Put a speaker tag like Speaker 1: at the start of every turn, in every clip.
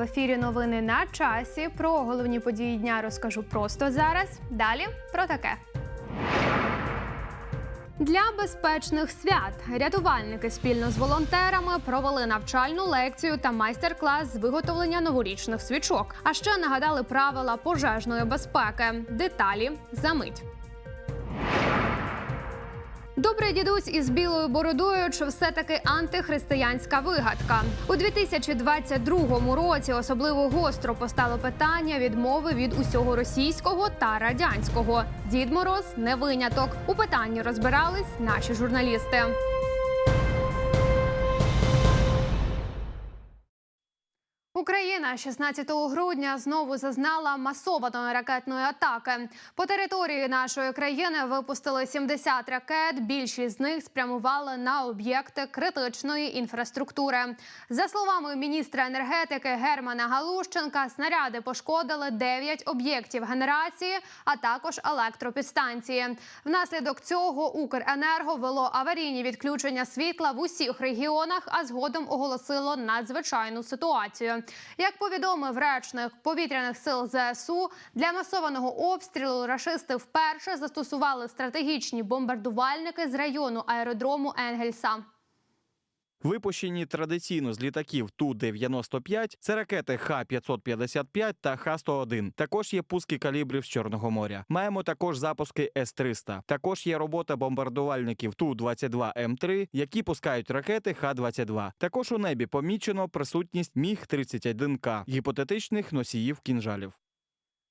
Speaker 1: в ефірі новини на часі. Про головні події дня розкажу просто зараз. Далі про таке. Для безпечних свят рятувальники спільно з волонтерами провели навчальну лекцію та майстер-клас з виготовлення новорічних свічок. А ще нагадали правила пожежної безпеки. Деталі за мить. Добрий дідусь із білою бородою, чи все таки антихристиянська вигадка у 2022 році. Особливо гостро постало питання відмови від усього російського та радянського. Дід Мороз не виняток. У питанні розбирались наші журналісти. Україна 16 грудня знову зазнала масованої ракетної атаки. По території нашої країни випустили 70 ракет. Більшість з них спрямували на об'єкти критичної інфраструктури. За словами міністра енергетики Германа Галущенка, снаряди пошкодили 9 об'єктів генерації, а також електропідстанції. Внаслідок цього Укренерго вело аварійні відключення світла в усіх регіонах, а згодом оголосило надзвичайну ситуацію. Як повідомив речник повітряних сил ЗСУ, для масованого обстрілу рашисти вперше застосували стратегічні бомбардувальники з району аеродрому Енгельса.
Speaker 2: Випущені традиційно з літаків Ту-95, це ракети Х-555 та Х-101. Також є пуски калібрів з Чорного моря. Маємо також запуски С-300. Також є робота бомбардувальників Ту-22М3, які пускають ракети Х-22. Також у небі помічено присутність Міг-31К, гіпотетичних носіїв кінжалів.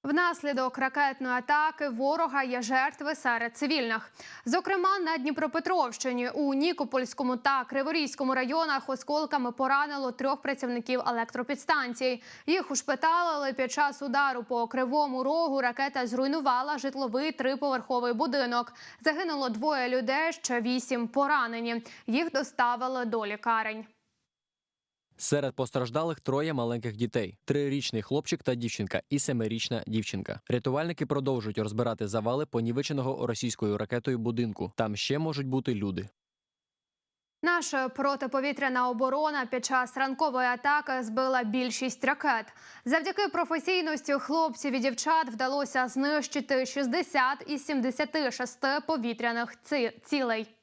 Speaker 1: Внаслідок ракетної атаки ворога є жертви серед цивільних. Зокрема, на Дніпропетровщині у Нікопольському та Криворізькому районах осколками поранило трьох працівників електропідстанцій. Їх ушпиталили під час удару по кривому рогу. Ракета зруйнувала житловий триповерховий будинок. Загинуло двоє людей, ще вісім поранені. Їх доставили до лікарень.
Speaker 3: Серед постраждалих троє маленьких дітей: трирічний хлопчик та дівчинка і семирічна дівчинка. Рятувальники продовжують розбирати завали понівеченого російською ракетою будинку. Там ще можуть бути люди.
Speaker 1: Наша протиповітряна оборона під час ранкової атаки збила більшість ракет. Завдяки професійності хлопців і дівчат вдалося знищити 60 із 76 повітряних цілей.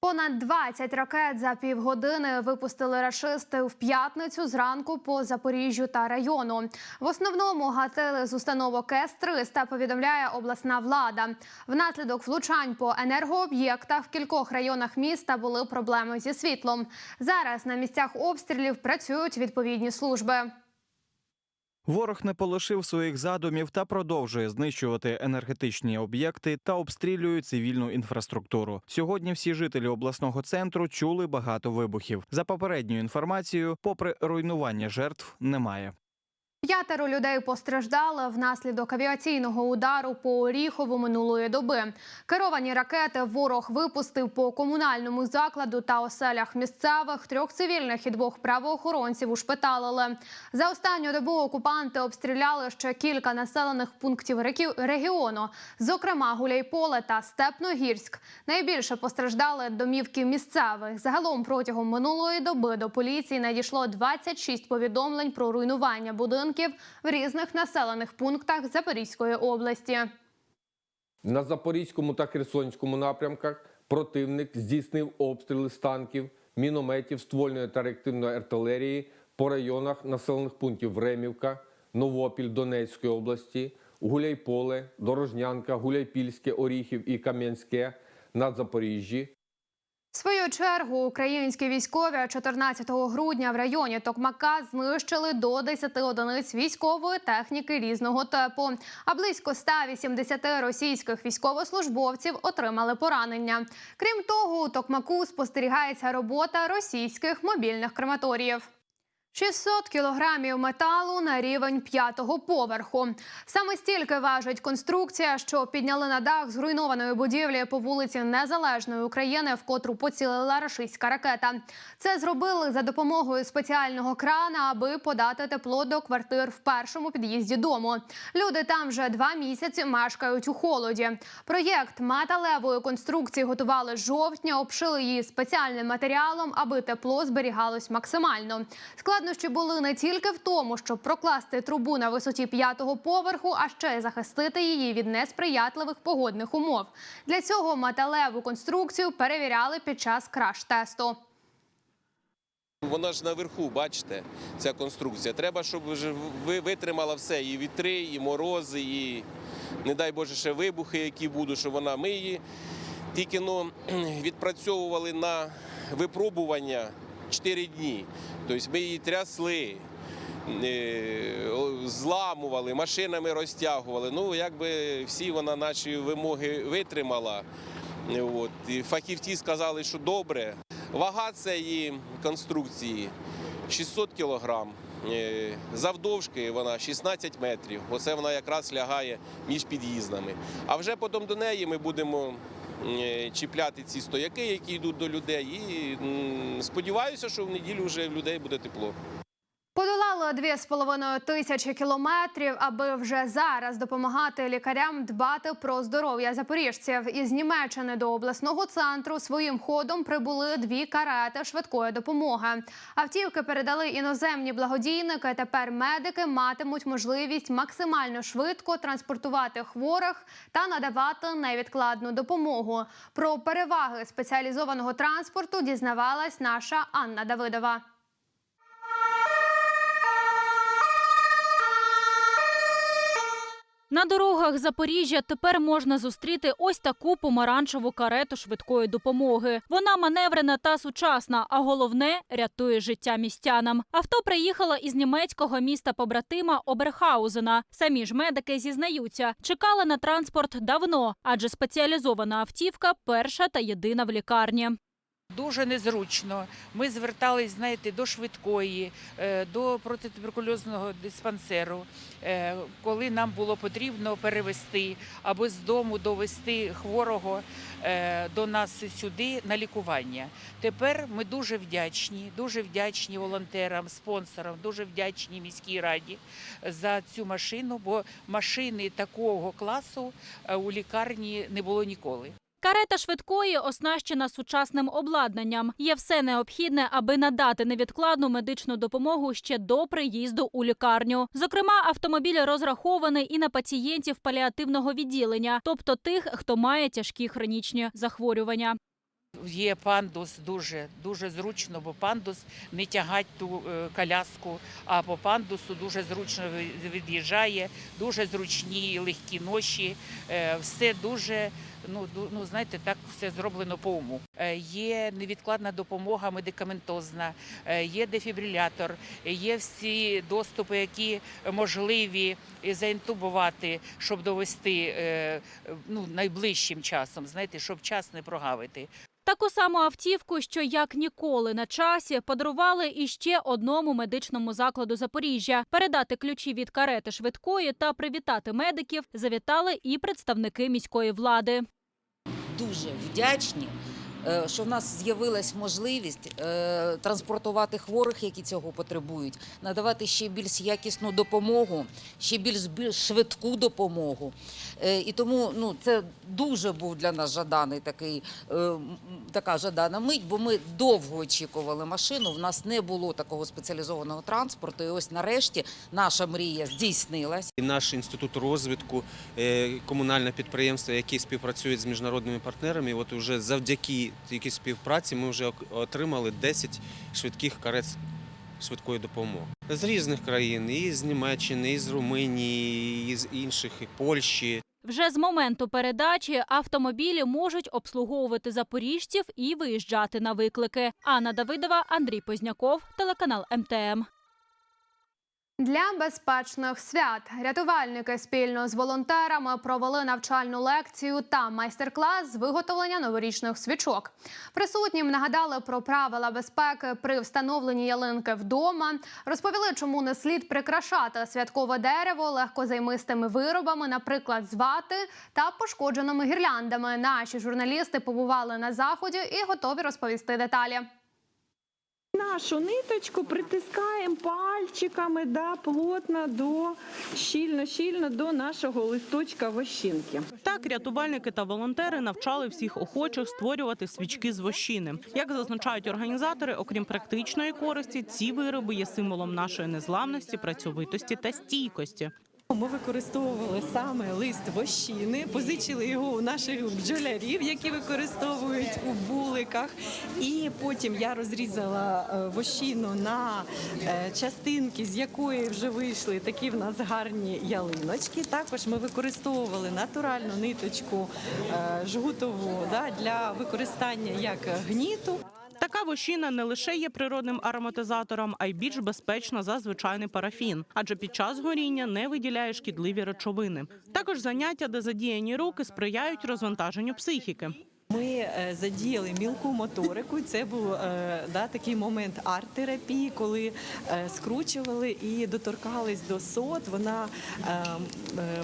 Speaker 1: Понад 20 ракет за півгодини випустили рашисти в п'ятницю зранку по Запоріжжю та району. В основному гатили з установок С-300, повідомляє обласна влада. Внаслідок влучань по енергооб'єктах в кількох районах міста були проблеми зі світлом. Зараз на місцях обстрілів працюють відповідні служби.
Speaker 2: Ворог не полишив своїх задумів та продовжує знищувати енергетичні об'єкти та обстрілює цивільну інфраструктуру. Сьогодні всі жителі обласного центру чули багато вибухів. За попередньою інформацією, попри руйнування жертв, немає.
Speaker 1: П'ятеро людей постраждали внаслідок авіаційного удару по Оріхову минулої доби. Керовані ракети ворог випустив по комунальному закладу та оселях місцевих. Трьох цивільних і двох правоохоронців ушпиталили. За останню добу окупанти обстріляли ще кілька населених пунктів регіону, зокрема Гуляйполе та Степногірськ. Найбільше постраждали домівки місцевих. Загалом протягом минулої доби до поліції надійшло 26 повідомлень про руйнування будинків в різних населених пунктах Запорізької області.
Speaker 4: На Запорізькому та Херсонському напрямках противник здійснив обстріли з танків, мінометів, ствольної та реактивної артилерії по районах населених пунктів Времівка, Новопіль Донецької області, Гуляйполе, Дорожнянка, Гуляйпільське, Оріхів і Кам'янське на Запоріжжі,
Speaker 1: Свою чергу українські військові 14 грудня в районі Токмака знищили до 10 одиниць військової техніки різного типу. А близько 180 російських військовослужбовців отримали поранення. Крім того, у Токмаку спостерігається робота російських мобільних крематоріїв. 600 кілограмів металу на рівень п'ятого поверху. Саме стільки важить конструкція, що підняли на дах зруйнованої будівлі по вулиці Незалежної України, в котру поцілила рашистська ракета. Це зробили за допомогою спеціального крана, аби подати тепло до квартир в першому під'їзді дому. Люди там вже два місяці мешкають у холоді. Проєкт металевої конструкції готували з жовтня, обшили її спеціальним матеріалом, аби тепло зберігалось максимально. Складно Складнощі були не тільки в тому, щоб прокласти трубу на висоті п'ятого поверху, а ще й захистити її від несприятливих погодних умов. Для цього металеву конструкцію перевіряли під час краш-тесту.
Speaker 5: Вона ж наверху, бачите, ця конструкція. Треба, щоб ви- витримала все, і вітри, і морози, і не дай Боже, ще вибухи, які будуть, що вона. Ми її тільки ну, відпрацьовували на випробування 4 дні. Тобто ми її трясли, е, зламували, машинами розтягували. Ну, якби всі вона наші вимоги витримала. От. І фахівці сказали, що добре. Вага цієї конструкції 600 кілограм. Е, Завдовжки вона 16 метрів. Оце вона якраз лягає між під'їздами. А вже потім до неї ми будемо чіпляти ці стояки, які йдуть до людей. І сподіваюся, що в неділю вже в людей буде тепло.
Speaker 1: Подолали дві з половиною тисячі кілометрів, аби вже зараз допомагати лікарям дбати про здоров'я запоріжців. Із Німеччини до обласного центру своїм ходом прибули дві карети швидкої допомоги. Автівки передали іноземні благодійники. Тепер медики матимуть можливість максимально швидко транспортувати хворих та надавати невідкладну допомогу. Про переваги спеціалізованого транспорту дізнавалась наша Анна Давидова.
Speaker 6: На дорогах Запоріжжя тепер можна зустріти ось таку помаранчеву карету швидкої допомоги. Вона маневрена та сучасна, а головне рятує життя містянам. Авто приїхало із німецького міста побратима Оберхаузена. Самі ж медики зізнаються, чекали на транспорт давно, адже спеціалізована автівка перша та єдина в лікарні.
Speaker 7: Дуже незручно. Ми звертались, знаєте, до швидкої, е, до протитуберкульозного диспансеру, е, коли нам було потрібно перевести або з дому довести хворого е, до нас сюди на лікування. Тепер ми дуже вдячні, дуже вдячні волонтерам, спонсорам, дуже вдячні міській раді за цю машину, бо машини такого класу у лікарні не було ніколи.
Speaker 6: Карета швидкої оснащена сучасним обладнанням. Є все необхідне, аби надати невідкладну медичну допомогу ще до приїзду у лікарню. Зокрема, автомобіль розрахований і на пацієнтів паліативного відділення, тобто тих, хто має тяжкі хронічні захворювання.
Speaker 7: Є пандус дуже дуже зручно, бо пандус не тягать ту е, коляску, а по пандусу дуже зручно від'їжджає, дуже зручні легкі ноші. е, Все дуже ну, ну знаєте, так все зроблено по уму. Е, Є невідкладна допомога медикаментозна, е, є дефібрилятор, є всі доступи, які можливі заінтубувати, щоб довести е, ну, найближчим часом, знаєте, щоб час не прогавити.
Speaker 6: Таку саму автівку, що як ніколи на часі, подарували іще одному медичному закладу Запоріжжя. Передати ключі від карети швидкої та привітати медиків завітали і представники міської влади.
Speaker 8: Дуже вдячні, що в нас з'явилась можливість е, транспортувати хворих, які цього потребують, надавати ще більш якісну допомогу, ще більш більш швидку допомогу. Е, І тому ну, це дуже був для нас жаданий такий, е, така жадана мить, бо ми довго очікували машину. В нас не було такого спеціалізованого транспорту. І ось нарешті наша мрія здійснилась.
Speaker 9: І Наш інститут розвитку, е, комунальне підприємство, яке співпрацює з міжнародними партнерами, от уже завдяки такій співпраці ми вже отримали 10 швидких карет швидкої допомоги з різних країн, і з Німеччини, і з Румунії, і з інших, і Польщі.
Speaker 6: Вже з моменту передачі автомобілі можуть обслуговувати запоріжців і виїжджати на виклики. Анна Давидова, Андрій Позняков, телеканал МТМ.
Speaker 1: Для безпечних свят рятувальники спільно з волонтерами провели навчальну лекцію та майстер-клас з виготовлення новорічних свічок. Присутнім нагадали про правила безпеки при встановленні ялинки вдома, розповіли, чому не слід прикрашати святкове дерево легкозаймистими виробами, наприклад, з вати та пошкодженими гірляндами. Наші журналісти побували на заході і готові розповісти деталі.
Speaker 10: Нашу ниточку притискаємо пальчиками да, плотно до щільно-щільно до нашого листочка вощинки.
Speaker 11: Так, рятувальники та волонтери навчали всіх охочих створювати свічки з вощини. Як зазначають організатори, окрім практичної користі, ці вироби є символом нашої незламності, працьовитості та стійкості.
Speaker 10: Ми використовували саме лист вощини, позичили його у наших бджолярів, які використовують у буликах. І потім я розрізала е, вощину на е, частинки, з якої вже вийшли такі в нас гарні ялиночки. Також ми використовували натуральну ниточку е, жгутову для використання як гніту.
Speaker 11: Така вощина не лише є природним ароматизатором, а й більш безпечна за звичайний парафін, адже під час горіння не виділяє шкідливі речовини. Також заняття, де задіяні руки, сприяють розвантаженню психіки.
Speaker 10: Ми е, задіяли мілку моторику. Це був е, да, такий момент арт-терапії, коли е, скручували і доторкались до сот. Вона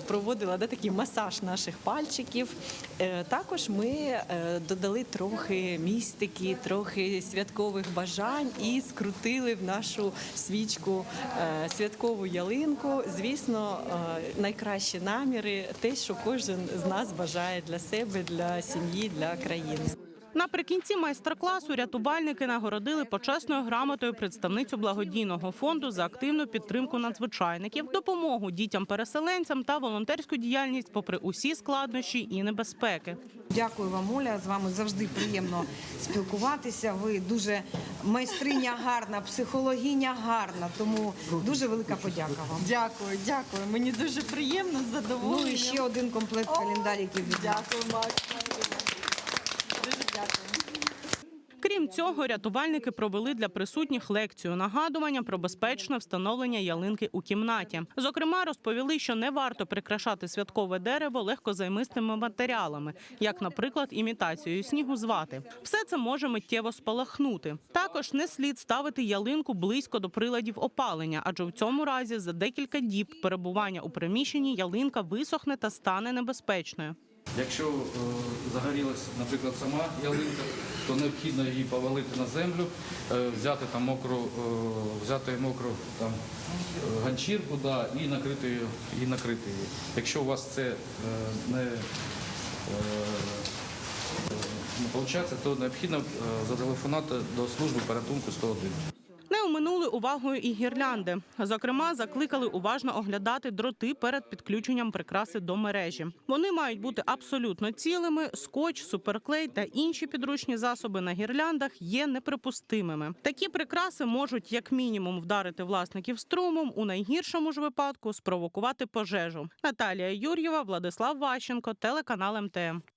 Speaker 10: проводила да, такий масаж наших пальчиків. Також ми додали трохи містики, трохи святкових бажань і скрутили в нашу свічку святкову ялинку. Звісно, найкращі наміри, те, що кожен з нас бажає для себе, для сім'ї, для країни.
Speaker 11: Наприкінці майстер-класу рятувальники нагородили почесною грамотою представницю благодійного фонду за активну підтримку надзвичайників, допомогу дітям-переселенцям та волонтерську діяльність, попри усі складнощі і небезпеки.
Speaker 12: Дякую вам, Оля. З вами завжди приємно спілкуватися. Ви дуже майстриня гарна, психологиня гарна. Тому дуже велика подяка вам.
Speaker 10: Дякую, дякую. Мені дуже приємно, з
Speaker 12: Ну і ще один комплект нас.
Speaker 10: Дякую, Макс. Дуже дякую.
Speaker 11: Крім цього, рятувальники провели для присутніх лекцію нагадування про безпечне встановлення ялинки у кімнаті. Зокрема, розповіли, що не варто прикрашати святкове дерево легкозаймистими матеріалами, як, наприклад, імітацією снігу з вати. Все це може миттєво спалахнути. Також не слід ставити ялинку близько до приладів опалення, адже в цьому разі за декілька діб перебування у приміщенні ялинка висохне та стане небезпечною.
Speaker 13: Якщо е, загорілась, наприклад, сама ялинка, то необхідно її повалити на землю, е, взяти там мокру, е, взяти мокру там ганчірку, да, і накрити її, і накрити її. Якщо у вас це не, не виходить, то необхідно зателефонувати до служби порятунку 101.
Speaker 11: Не оминули увагою і гірлянди. Зокрема, закликали уважно оглядати дроти перед підключенням прикраси до мережі. Вони мають бути абсолютно цілими. Скотч, суперклей та інші підручні засоби на гірляндах є неприпустимими. Такі прикраси можуть як мінімум вдарити власників струмом, у найгіршому ж випадку спровокувати пожежу. Наталія Юр'єва, Владислав Ващенко, телеканал МТМ.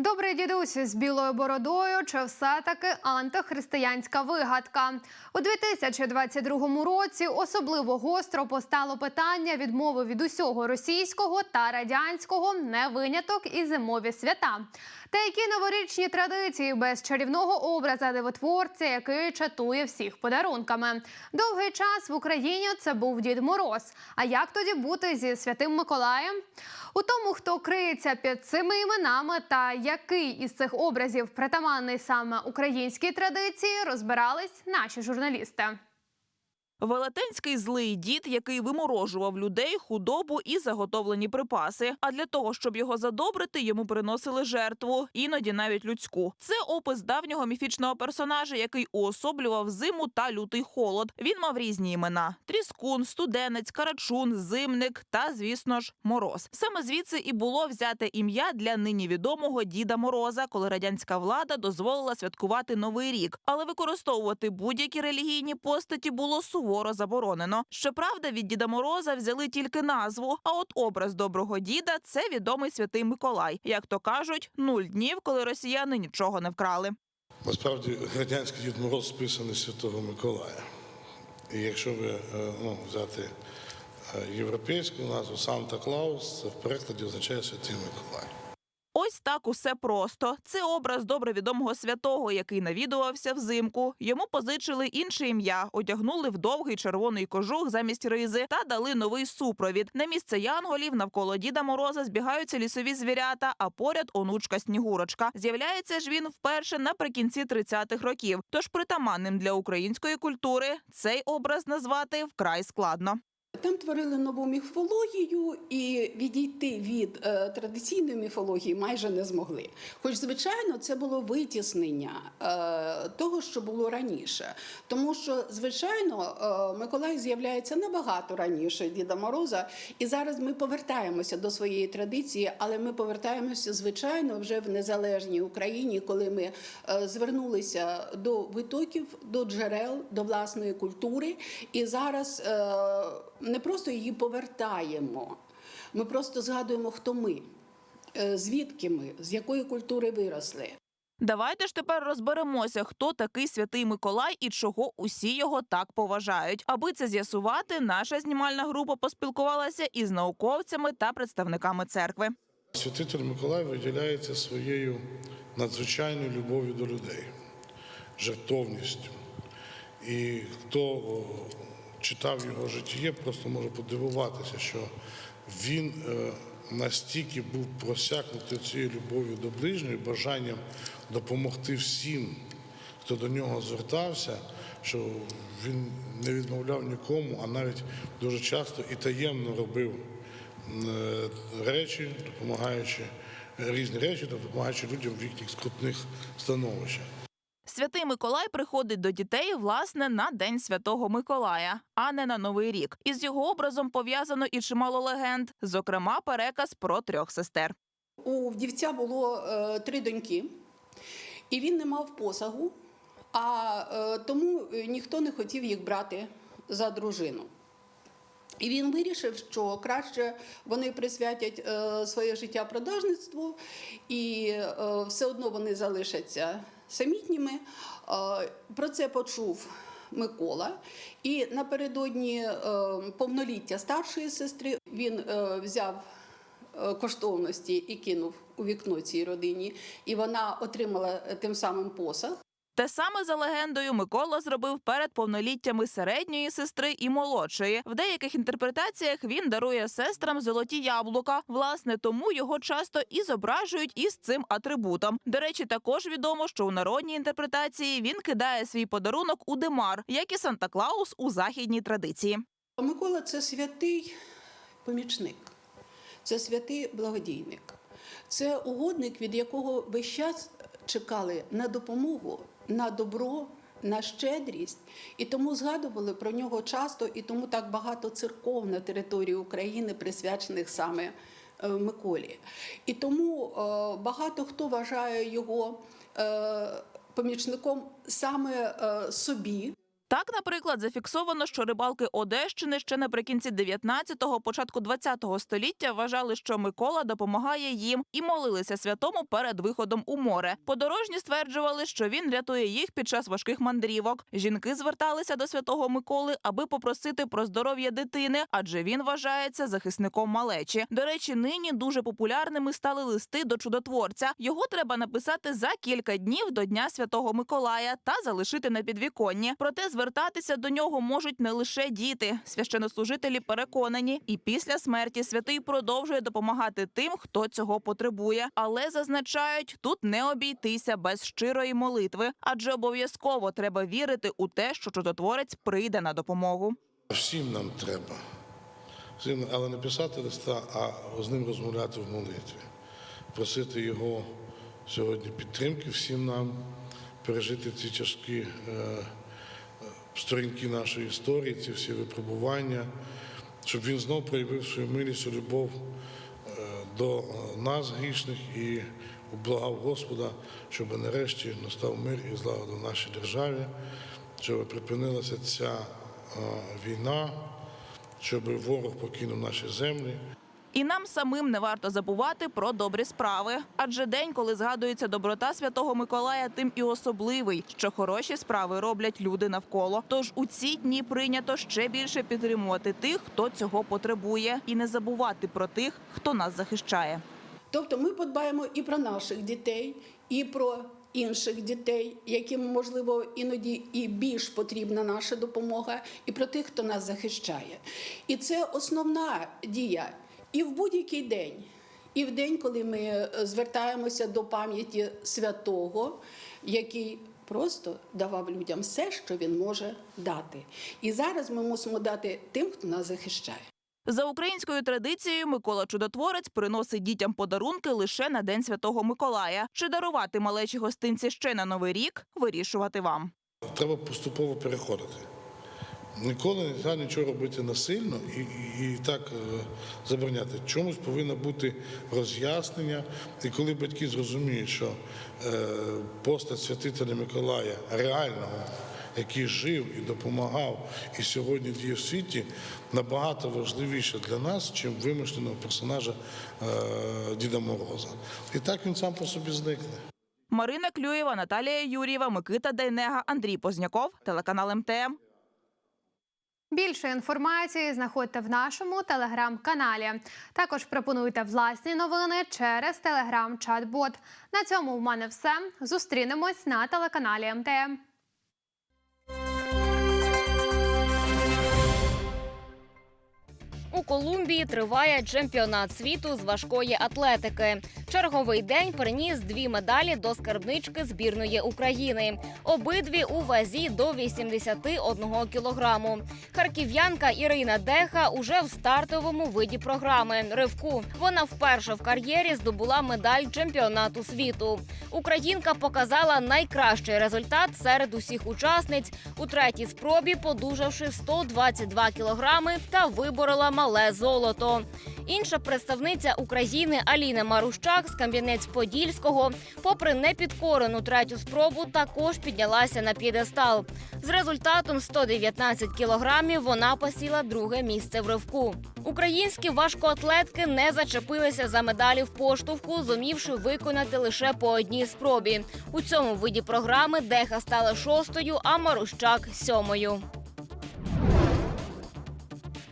Speaker 1: Добрий дідусь з білою бородою чи все-таки антихристиянська вигадка? У 2022 році особливо гостро постало питання відмови від усього російського та радянського, не виняток і зимові свята. Та які новорічні традиції без чарівного образа дивотворця, який чатує всіх подарунками? Довгий час в Україні це був Дід Мороз. А як тоді бути зі святим Миколаєм? У тому, хто криється під цими іменами та який із цих образів притаманний саме українській традиції, розбирались наші журналісти.
Speaker 14: Велетенський злий дід, який виморожував людей, худобу і заготовлені припаси. А для того, щоб його задобрити, йому приносили жертву, іноді навіть людську. Це опис давнього міфічного персонажа, який уособлював зиму та лютий холод. Він мав різні імена: тріскун, студенець, карачун, зимник та, звісно ж, мороз. Саме звідси і було взяте ім'я для нині відомого Діда Мороза, коли радянська влада дозволила святкувати новий рік, але використовувати будь-які релігійні постаті було суворо заборонено. Щоправда, від Діда Мороза взяли тільки назву. А от образ доброго діда це відомий святий Миколай. Як то кажуть, нуль днів, коли росіяни нічого не вкрали.
Speaker 15: Насправді радянський Дід Мороз списаний Святого Миколая. І якщо ви е, ну, взяти е, європейську назву Санта Клаус, це в перекладі означає Святий Миколай.
Speaker 14: Ось так усе просто. Це образ добре відомого святого, який навідувався взимку. Йому позичили інше ім'я, одягнули в довгий червоний кожух замість ризи та дали новий супровід. На місце янголів навколо Діда Мороза збігаються лісові звірята, а поряд онучка Снігурочка. З'являється ж він вперше наприкінці 30-х років. Тож притаманним для української культури цей образ назвати вкрай складно.
Speaker 16: Там творили нову міфологію і відійти від е, традиційної міфології майже не змогли. Хоч, звичайно, це було витіснення е, того, що було раніше. Тому що, звичайно, е, Миколай з'являється набагато раніше Діда Мороза, і зараз ми повертаємося до своєї традиції, але ми повертаємося, звичайно, вже в незалежній Україні, коли ми е, звернулися до витоків, до джерел, до власної культури, і зараз е, не просто її повертаємо, ми просто згадуємо, хто ми, е, звідки ми, з якої культури виросли.
Speaker 14: Давайте ж тепер розберемося, хто такий святий Миколай і чого усі його так поважають. Аби це з'ясувати, наша знімальна група поспілкувалася із науковцями та представниками церкви.
Speaker 15: Святитель Миколай виділяється своєю надзвичайною любов'ю до людей, жертовністю. І хто читав його життя, просто може подивуватися, що він е, настільки був просякнутий цією любов'ю до ближнього, і бажанням допомогти всім, хто до нього звертався, що він не відмовляв нікому, а навіть дуже часто і таємно робив е, речі, допомагаючи різні речі, допомагаючи людям в їхніх скрутних становищах.
Speaker 14: Святий Миколай приходить до дітей власне на День Святого Миколая, а не на Новий рік. Із його образом пов'язано і чимало легенд, зокрема, переказ про трьох сестер.
Speaker 16: У вдівця було е, три доньки, і він не мав посагу, а е, тому е, ніхто не хотів їх брати за дружину. І він вирішив, що краще вони присвятять е, своє життя продажництву, і е, все одно вони залишаться самітніми. Е, про це почув Микола. І напередодні е, повноліття старшої сестри він е, взяв коштовності і кинув у вікно цій родині, і вона отримала тим самим посаг.
Speaker 14: Те саме за легендою Микола зробив перед повноліттями середньої сестри і молодшої. В деяких інтерпретаціях він дарує сестрам золоті яблука. Власне, тому його часто і зображують із цим атрибутом. До речі, також відомо, що у народній інтерпретації він кидає свій подарунок у димар, як і Санта Клаус у західній традиції.
Speaker 16: Микола це святий помічник, це святий благодійник, це угодник, від якого весь час чекали на допомогу, на добро, на щедрість, і тому згадували про нього часто, і тому так багато церков на території України присвячених саме е, Миколі. І тому е, багато хто вважає його е, помічником саме собі.
Speaker 14: Так, наприклад, зафіксовано, що рибалки Одещини ще наприкінці 19-го, початку 20-го століття вважали, що Микола допомагає їм і молилися святому перед виходом у море. Подорожні стверджували, що він рятує їх під час важких мандрівок. Жінки зверталися до святого Миколи, аби попросити про здоров'я дитини, адже він вважається захисником малечі. До речі, нині дуже популярними стали листи до чудотворця. Його треба написати за кілька днів до Дня Святого Миколая та залишити на підвіконні. Проте звертатися до нього можуть не лише діти. Священнослужителі переконані, і після смерті святий продовжує допомагати тим, хто цього потребує. Але зазначають, тут не обійтися без щирої молитви, адже обов'язково треба вірити у те, що чудотворець прийде на допомогу.
Speaker 15: Всім нам треба. Всім, але не писати листа, а з ним розмовляти в молитві. Просити його сьогодні підтримки всім нам, пережити ці е, сторінки нашої історії, ці всі випробування, щоб він знов проявив свою милість і любов е, до е, нас, грішних, і ублагав Господа, щоб нарешті настав мир і злагода в нашій державі, щоб припинилася ця е, війна, щоб ворог покинув наші землі.
Speaker 14: І нам самим не варто забувати про добрі справи. Адже день, коли згадується доброта святого Миколая, тим і особливий, що хороші справи роблять люди навколо. Тож у ці дні прийнято ще більше підтримувати тих, хто цього потребує, і не забувати про тих, хто нас захищає.
Speaker 16: Тобто ми подбаємо і про наших дітей, і про інших дітей, яким можливо іноді і більш потрібна наша допомога, і про тих, хто нас захищає. І це основна дія і в будь-який день. І в день, коли ми е, звертаємося до пам'яті святого, який просто давав людям все, що він може дати. І зараз ми мусимо дати тим, хто нас захищає.
Speaker 14: За українською традицією Микола Чудотворець приносить дітям подарунки лише на День Святого Миколая. Чи дарувати малечі гостинці ще на Новий рік вирішувати вам.
Speaker 15: Треба поступово переходити. Ніколи не треба нічого робити насильно і, і, так е, забороняти. Чомусь повинно бути роз'яснення. І коли батьки зрозуміють, що е, постать святителя Миколая реального, який жив і допомагав, і сьогодні діє в світі, набагато важливіше для нас, чим вимишленого персонажа е, Діда Мороза. І так він сам по собі зникне.
Speaker 14: Марина Клюєва, Наталія Юрієва, Микита Дайнега, Андрій Позняков, телеканал МТМ.
Speaker 1: Більше інформації знаходьте в нашому телеграм-каналі. Також пропонуйте власні новини через телеграм-чат-бот. На цьому в мене все. Зустрінемось на телеканалі МТМ.
Speaker 17: У Колумбії триває чемпіонат світу з важкої атлетики. Черговий день приніс дві медалі до скарбнички збірної України. Обидві у вазі до 81 кілограму. Харків'янка Ірина Деха уже в стартовому виді програми ривку. Вона вперше в кар'єрі здобула медаль чемпіонату світу. Українка показала найкращий результат серед усіх учасниць у третій спробі, подужавши 122 кілограми та виборола мале золото. Інша представниця України Аліна Марущак з Кам'янець-Подільського, попри непідкорену третю спробу, також піднялася на п'єдестал. З результатом 119 кілограмів вона посіла друге місце в ривку. Українські важкоатлетки не зачепилися за медалі в поштовху, зумівши виконати лише по одній спробі. У цьому виді програми Деха стала шостою, а Марущак сьомою.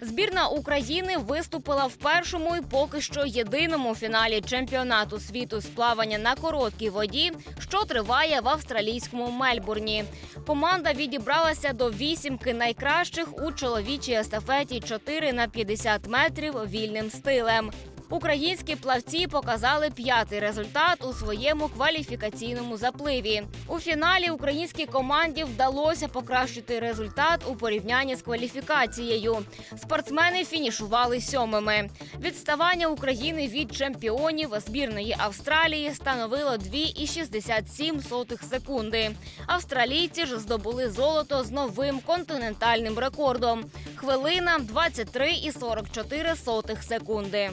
Speaker 17: Збірна України виступила в першому і поки що єдиному фіналі чемпіонату світу з плавання на короткій воді, що триває в австралійському Мельбурні. Команда відібралася до вісімки найкращих у чоловічій естафеті 4 на 50 метрів вільним стилем. Українські плавці показали п'ятий результат у своєму кваліфікаційному запливі. У фіналі українській команді вдалося покращити результат у порівнянні з кваліфікацією. Спортсмени фінішували сьомими. Відставання України від чемпіонів збірної Австралії становило 2,67 секунди. Австралійці ж здобули золото з новим континентальним рекордом. Хвилина 23,44 секунди.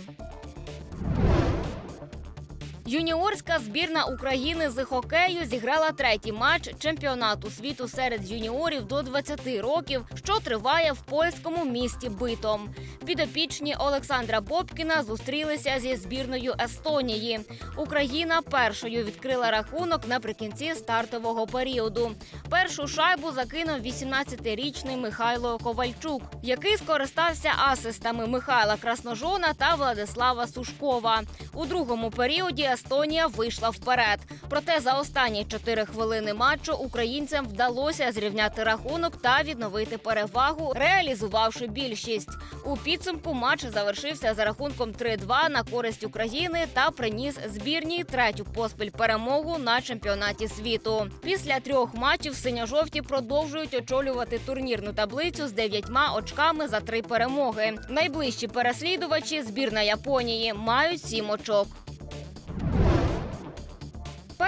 Speaker 17: Юніорська збірна України з хокею зіграла третій матч чемпіонату світу серед юніорів до 20 років, що триває в польському місті Битом. Підопічні Олександра Бобкіна зустрілися зі збірною Естонії. Україна першою відкрила рахунок наприкінці стартового періоду. Першу шайбу закинув 18-річний Михайло Ковальчук, який скористався асистами Михайла Красножона та Владислава Сушкова. У другому періоді Естонія вийшла вперед. Проте за останні 4 хвилини матчу українцям вдалося зрівняти рахунок та відновити перевагу, реалізувавши більшість. У підсумку матч завершився за рахунком 3-2 на користь України та приніс збірній третю поспіль перемогу на чемпіонаті світу. Після трьох матчів синьо-жовті продовжують очолювати турнірну таблицю з дев'ятьма очками за три перемоги. Найближчі переслідувачі збірна Японії мають сім очок.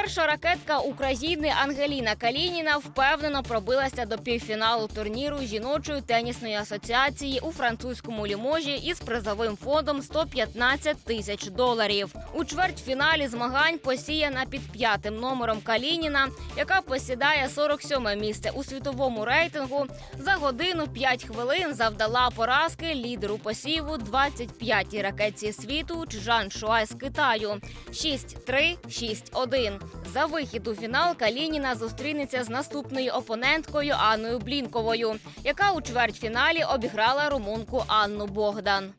Speaker 17: Перша ракетка України Ангеліна Калініна впевнено пробилася до півфіналу турніру жіночої тенісної асоціації у французькому ліможі із призовим фондом 115 тисяч доларів. У чвертьфіналі змагань посіяна під п'ятим номером Калініна, яка посідає 47 місце у світовому рейтингу. За годину 5 хвилин завдала поразки лідеру посіву 25-й ракетці світу Чжан Шуай з Китаю 6-3, 6-1. За вихід у фінал Калініна зустрінеться з наступною опоненткою Анною Блінковою, яка у чвертьфіналі обіграла румунку Анну Богдан.